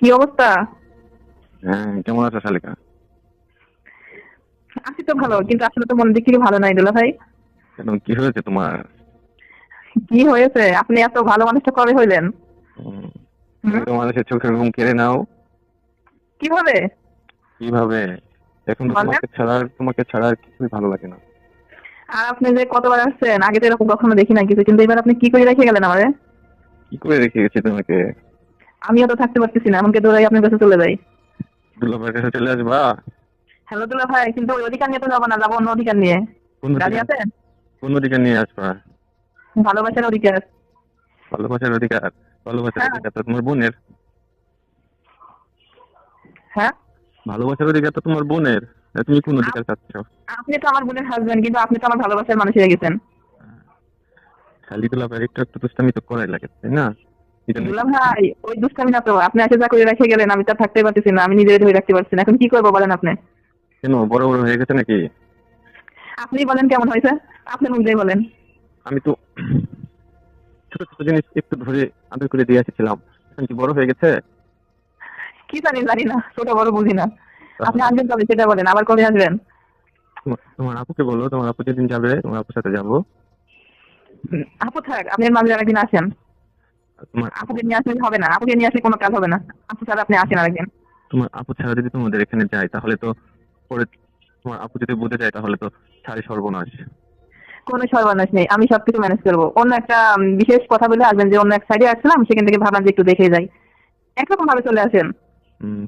কি অবস্থা? হ্যাঁ কেমন আছো শালিকা? আছি তো ভালো কিন্তু আসলে তো মন থেকে ভালো নাই দুলা ভাই। কেন কি হয়েছে তোমার? কি হয়েছে? আপনি এত ভালো মানুষটা কবে হইলেন? মানুষের চোখের ঘুম কেড়ে নাও। কীভাবে? কীভাবে? এখন তোমাকে ছাড়া আর- তোমাকে ছাড়া আর কিছুই ভালো লাগে না। আর আপনি যে কতবার আসছেন? আগে তো এরকম কখনো দেখি না কিছু কিন্তু এবার আপনি কি করে রেখে গেলেন আমারে? কি করে রেখে গেছি তোমাকে? আমিও তো থাকতে পারতেছি না এমনকি দৌড়াই আপনার কাছে চলে যাই। দুলাভাইয়ের কাছে চলে আসবা? হ্যালো দুলা ভাই কিন্তু ওই অধিকার নিয়ে তো যাব না যাব অন্য অধিকার নিয়ে। কোন রাজি অধিকার? আছেন? কোন অধিকার নিয়ে আসবা? ভালোবাসার অধিকার। ভালোবাসার অধিকার ভালোবাসার হ্যাঁ। অধিকার তো তোমার বোনের। হ্যাঁ? ভালোবাসার অধিকার তো তোমার বোনের। তুমি কোন অধিকার চাচ্ছ? আপনি তো আমার বোনের হাজবেন্ড কিন্তু আপনি তো আমার ভালোবাসার মানুষ হয়ে গেছেন। খালি দুলাভাইয়ের একটু একটু দুষ্টামি তো করাই লাগে তাই না? দুলা ভাই ওই দুষ্টামি না তো আপনি এসে যা করে রেখে গেলেন আমি তো থাকতে পারতেছি না আমি নিজের ধরে রাখতে পারছি না এখন কি করব বলেন আপনি? কেন বড় বড় হয়ে গেছে নাকি? আপনি বলেন কেমন হয়েছে আপনি মুখ দিয়ে বলেন। আমি তো ছোট ছোট জিনিস একটু ধরে আদর করে দিয়ে এসেছিলাম এখন কি বড় হয়ে গেছে? কি জানি জানি না ছোট বড় বুঝি না। আপনি আসবেন কবে সেটা বলেন আবার কবে আসবেন? তোমার- আপুকে বলো তোমার আপু যেদিন যাবে তোমার আপুর সাথে যাব। আপু থাক আপনি মাঝে আরেকদিন আসেন। তোমার আপুকে নিয়ে আসলে হবে না আপুকে নিয়ে আসলে কোনো কাজ হবে না। আপু ছাড়া আপনি আসেন আরেকদিন। তোমার আপু ছাড়া যদি তোমাদের এখানে যায় তাহলে তো পরে তোমার আপু যদি বুঝে যায় তাহলে তো সারি সর্বনাশ। কোনো সর্বনাশ নেই আমি সবকিছু ম্যানেজ করব। অন্য একটা বিশেষ কথা বলে আসবেন যে অন্য এক সাইডে আসছিলাম সেখান থেকে ভাবলাম যে একটু দেখে যাই। একরকম ভাবে চলে আসেন।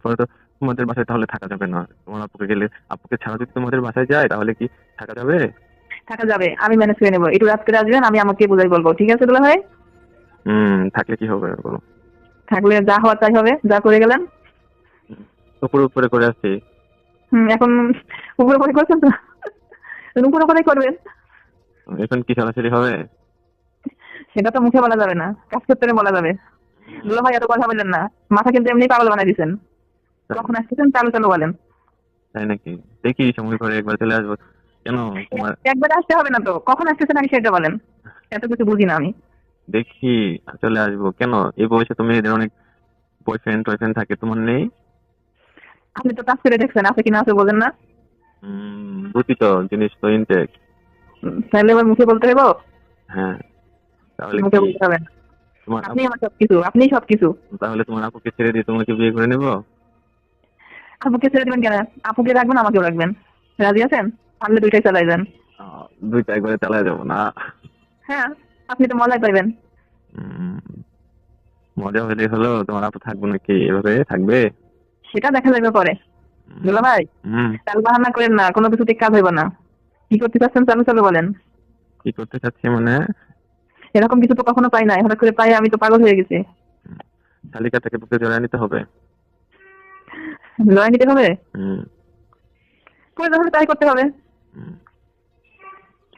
পরে তো তোমাদের বাসায় তাহলে থাকা যাবে না। তোমার আপুকে গেলে আপুকে ছাড়া যদি তোমাদের বাসায় যায় তাহলে কি থাকা যাবে? থাকা যাবে আমি ম্যানেজ করে নেব। একটু রাত করে আসবেন আমি আমাকে বুঝাই বলব। ঠিক আছে দুলা ভাই হুম থাকলে কি হবে বলো থাকলে যা হওয়ার তাই হবে যা করে গেলেন উপরে উপরে করে আসছি। হুম এখন উপরে পরে করছেন তো? উপরে পরে করবেন। এখন কি সরাসরি হবে? সেটা তো মুখে বলা যাবে না কাজ করতে বলা যাবে। দুলা ভাই এত কথা বললেন না মাথা কিন্তু এমনি পাগল বানাই দিচ্ছেন কখন আসতেছেন চালু চালু বলেন। তাই নাকি? দেখি সময় করে একবার চলে আসব। কেন একবার আসতে হবে না তো কখন আসতেছেন আগে সেটা বলেন। এত কিছু বুঝি না আমি। দেখি চলে আসব। কেন? এই বয়সে তো মেয়েদের অনেক বয়ফ্রেন্ড টয়ফ্রেন্ড থাকে তোমার নেই? আপনি তো কাজ করে দেখছেন আছে কিনা আছে বলেন না। বুঝি তো জিনিস তো ইনটেক তাহলে এবার মুখে বলতে হবে হ্যাঁ তাহলে মুখে বলতে হবে। তোমার আপনি আমার সবকিছু আপনি সবকিছু। তাহলে তোমার আপুকে ছেড়ে দিয়ে তোমাকে বিয়ে করে নেব? আপুকে ছেড়ে দিবেন কেন? আপুকে রাখবেন আমাকেও রাখবেন। রাজি আছেন? পারলে দুইটাই চালাই যান দুইটা একবারে চালায় যাব না। হ্যাঁ। আপনি তো মজাই পাইবেন মজা হলে হলো তোমার আপু থাকব নাকি? এভাবে থাকবে? সেটা দেখা যাবে পরে। দুলা ভাই চাল বাহানা করেন না কোনো কিছুতে কাজ হইব না। কি করতে চাচ্ছেন চালু চালু বলেন। কি করতে চাচ্ছি মানে? এরকম কিছু তো কখনো পাই না হঠাৎ করে পাই আমি তো পাগল হয়ে গেছি। শালিকাটাকে বুকে জড়ায় নিতে হবে। লড়াই নিতে হবে? হুম তাই করতে হবে।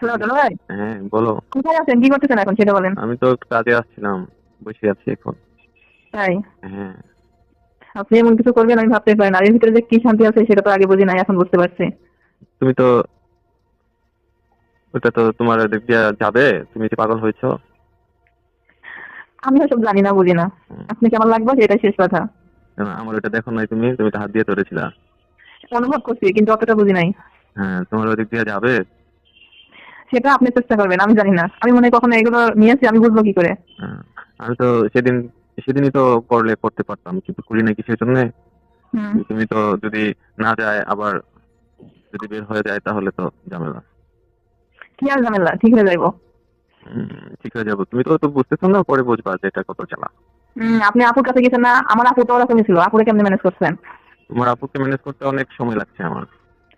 হ্যালো ভাই। হ্যাঁ বলো। কোথায় আছেন? কি করতেছেন এখন সেটা বলেন। আমি তো কাজে আসছিলাম বসে আছি এখন। তাই? হ্যাঁ। আপনি এমন কিছু করবেন আমি ভাবতে পারি না। এর ভিতরে যে কি শান্তি আছে সেটা তো আগে বুঝি নাই এখন বুঝতে পারছি। তুমি তো ওটা তো তোমার দিক দিয়ে যাবে তুমি কি পাগল হয়েছো? আমি সব জানি না বুঝি না। আপনি কেমন লাগবে? সেটাই শেষ কথা। আমার ওটা দেখো নাই তুমি তুমি তো হাত দিয়ে ধরেছিলা। অনুভব করছি কিন্তু অতটা বুঝি নাই। হ্যাঁ তোমার ওদিক দিয়ে যাবে সেটা আপনি চেষ্টা করবেন আমি জানি না। আমি মনে কখনো এগুলো নিয়েছি আমি বুঝব কি করে। হ্যাঁ, আমি তো সেদিন সেদিনই তো করলে করতে পারতাম কিন্তু করি না কিসের জন্য? তুমি তো যদি না যায় আবার যদি বের হয়ে যায় তাহলে তো ঝামেলা। কি আর ঝামেলা? ঠিক হয়ে যাইবো। ঠিক হয়ে যাব। তুমি তো তো বুঝতেছো না পরে বুঝবা যে এটা কত চালা আপনি আপুর কাছে গেছেন না আমার আপু তো ওরকমই ছিল। আপুরে কেমনে ম্যানেজ করছেন? তোমার আপুকে ম্যানেজ করতে অনেক সময় লাগছে আমার।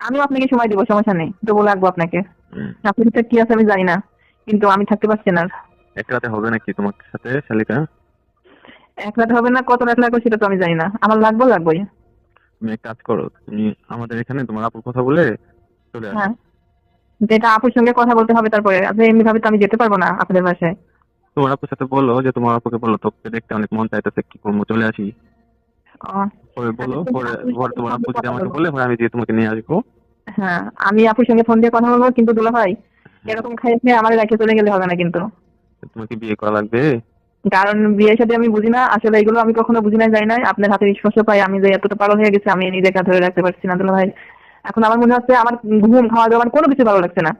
আমিও আপনাকে সময় দিব সমস্যা নেই। তো বলে লাগবো আপনাকে। আপনার কি আছে আমি জানি না কিন্তু আমি থাকতে পারছি না। এক রাতে হবে নাকি তোমার সাথে শালিকা? এক রাত হবে না কত রাত লাগবে সেটা তো আমি জানি না। আমার লাগবো লাগবোই। তুমি এক কাজ করো তুমি আমাদের এখানে তোমার আপুর কথা বলে চলে আসো। হ্যাঁ। যেটা আপুর সঙ্গে কথা বলতে হবে তারপরে আপনি এমনি ভাবে তো আমি যেতে পারব না আপনাদের বাসায়। তোমার আপুর সাথে বলো যে তোমার আপুকে বলো তোকে দেখতে অনেক মন চাইতেছে কি করব চলে আসি। পরে বলো আচ্ছা, পরে তোমার আপু যদি আমাকে বলে আমি দিয়ে তোমাকে নিয়ে আসব। হ্যাঁ আমি আপুর সঙ্গে ফোন দিয়ে কথা বলব কিন্তু দুলা ভাই এরকম খাইয়ে আমার রেখে চলে গেলে হবে না কিন্তু। তোমাকে বিয়ে করা লাগবে? কারণ বিয়ের সাথে আমি বুঝি না আসলে এগুলো আমি কখনো বুঝি না যাই নাই। আপনার হাতে স্পর্শ পাই আমি যে এতটা পাগল হয়ে গেছি আমি নিজেকে ধরে রাখতে পারছি না দুলা ভাই। এখন আমার মনে হচ্ছে আমার ঘুম খাওয়া দাওয়া কোনো কিছু ভালো লাগছে না।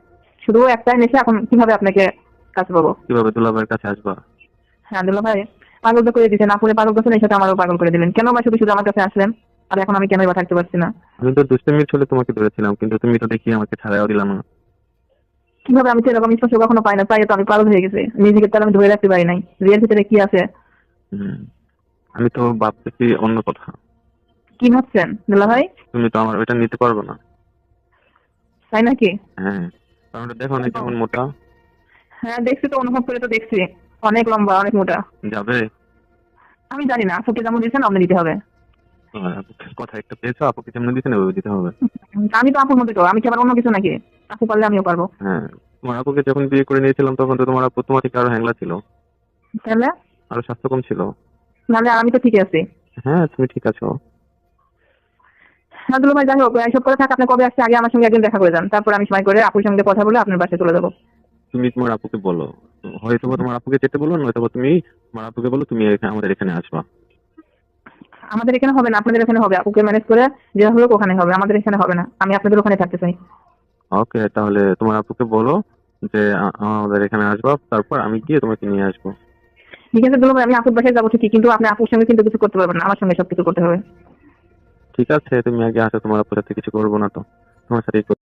শুধু একটাই নেশা এখন কীভাবে আপনাকে কাছে পাবো? কীভাবে দুলাভাইয়ের কাছে আসবা? হ্যাঁ দুলা ভাই পাগল তো করে দিচ্ছেন আপুরে পাগল করছেন এই সাথে আমারও পাগল করে দিলেন। কেন বা শুধু শুধু আমার কাছে আসলেন? আর এখন আমি কেনই বা থাকতে পারছি না? আমি তো দুষ্টামির ছলে তোমাকে ধরেছিলাম কিন্তু তুমি তো দেখি আমাকে ছাড়াও দিলাম না। কীভাবে আমি তো এরকম স্পর্শ কখনো পাই না তাই তো আমি পাগল হয়ে গেছি। নিজেকে তার আমি ধরে রাখতে পারি নাই। বিয়ের ভিতরে কি আছে? আমি তো ভাবতেছি অন্য কথা। কি ভাবছেন দুলা ভাই? তুমি তো আমার ওইটা নিতে পারবে না। তাই নাকি? হ্যাঁ কারণ দেখো না কেমন মোটা। হ্যাঁ দেখছি তো অনুভব করে তো দেখছি। অনেক লম্বা অনেক মোটা। যাবে। আমি জানি না আপুকে যেমন দিচ্ছেন আপনি দিতে হবে। কথা একটা পেয়েছ? আপুকে যেমন দিতে নেবে দিতে হবে। আমি তো আপুর মধ্যে তো আমি কি আবার অন্য কিছু নাকি? আপু পারলে আমিও পারব। হ্যাঁ তোমার আপুকে যখন বিয়ে করে নিয়েছিলাম তখন তো তোমার আপু তোমার থেকে আরও হ্যাংলা ছিল। তাহলে? আরও স্বাস্থ্য কম ছিল। নাহলে আমি তো ঠিকই আছি। হ্যাঁ তুমি ঠিক আছো। নাদুল ভাই যাই হোক এইসব করে থাক আপনি কবে আসছে আগে আমার সঙ্গে একদিন দেখা করে যান। তারপর আমি সময় করে আপুর সঙ্গে কথা বলে আপনার বাসায় চলে যাব। তুমি তোমার আপুকে বলো। হয়তো তোমার আপুকে যেতে বলো নয়তো তুমি তোমার আপুকে বলো তুমি এখানে আমাদের এখানে আসবা। আমাদের এখানে হবে না আপনাদের এখানে হবে। আপুকে ম্যানেজ করে যে হোক ওখানে হবে আমাদের এখানে হবে না। আমি আপনাদের ওখানে থাকতে চাই। ওকে তাহলে তোমার আপুকে বলো যে আমাদের এখানে আসবা তারপর আমি গিয়ে তোমাকে নিয়ে আসব। ঠিক আছে দুলো আমি আপুর বাসায় যাব ঠিকই কিন্তু আপনি আপুর সঙ্গে কিন্তু কিছু করতে পারবেন না আমার সঙ্গে সব কিছু করতে হবে। ঠিক আছে তুমি আগে আসো তোমার আপুর সাথে কিছু করব না তো। তোমার করব।